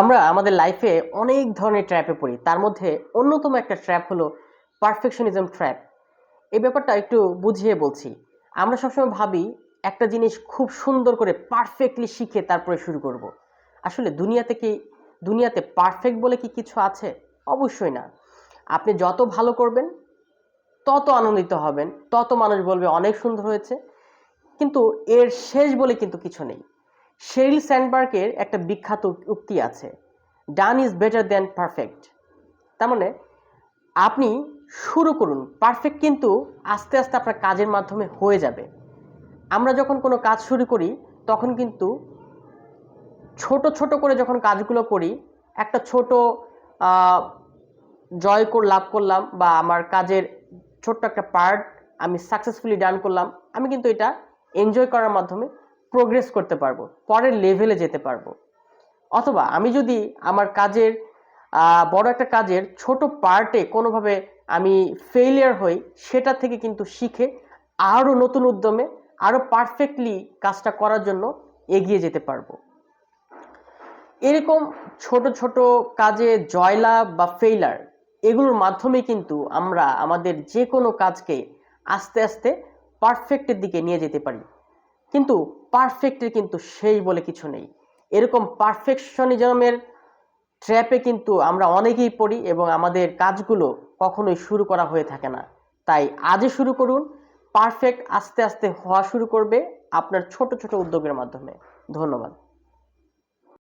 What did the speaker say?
আমরা আমাদের লাইফে অনেক ধরনের ট্র্যাপে পড়ি। তার মধ্যে অন্যতম একটা ট্র্যাপ হলো পারফেকশনিজম ট্র্যাপ এই ব্যাপারটা একটু বুঝিয়ে বলছি। আমরা সবসময় ভাবি, একটা জিনিস খুব সুন্দর করে পারফেক্টলি শিখে তারপরে শুরু করব। আসলে দুনিয়াতে কি, দুনিয়াতে পারফেক্ট বলে কি কিছু আছে? অবশ্যই না। আপনি যত ভালো করবেন, তত আনন্দিত হবেন, তত মানুষ বলবে অনেক সুন্দর হয়েছে। কিন্তু এর শেষ বলে কিন্তু কিছু নেই। শেরিল স্যান্ডবার্গের একটা বিখ্যাত উক্তি আছে, done is better than perfect. তার মানে আপনি শুরু করুন, পারফেক্ট কিন্তু আস্তে আস্তে আপনার কাজের মাধ্যমে হয়ে যাবে। আমরা যখন কোনো কাজ শুরু করি, তখন কিন্তু ছোট ছোট করে যখন কাজগুলো করি, একটা ছোট জয় কর, লাভ করলাম বা আমার কাজের ছোট্ট একটা পার্ট আমি সাকসেসফুলি ডান করলাম, আমি কিন্তু এটা এনজয় করার মাধ্যমে প্রোগ্রেস করতে পারব, পরের লেভেলে যেতে পারব। অথবা আমি যদি আমার কাজের বড় একটা কাজের ছোট পার্টে কোনোভাবে আমি ফেলিয়ার হই, সেটা থেকে কিন্তু শিখে আরও নতুন উদ্যমে আরও পারফেক্টলি কাজটা করার জন্য এগিয়ে যেতে পারব। এরকম ছোট ছোট কাজে জয়লাভ বা ফেইলার এগুলোর মাধ্যমে কিন্তু আমরা আমাদের যে কোনো কাজকে আস্তে আস্তে পারফেক্টের দিকে নিয়ে যেতে পারি। কিন্তু পারফেক্টের কিন্তু সেই বলে কিছু নেই। এরকম পারফেকশনিজমের ট্র্যাপে কিন্তু আমরা অনেকেই পড়ি এবং আমাদের কাজগুলো কখনোই শুরু করা হয়ে থাকে না। তাই আজই শুরু করুন। পারফেক্ট আস্তে আস্তে হওয়া শুরু করবে আপনার ছোট ছোট উদ্যোগের মাধ্যমে। ধন্যবাদ।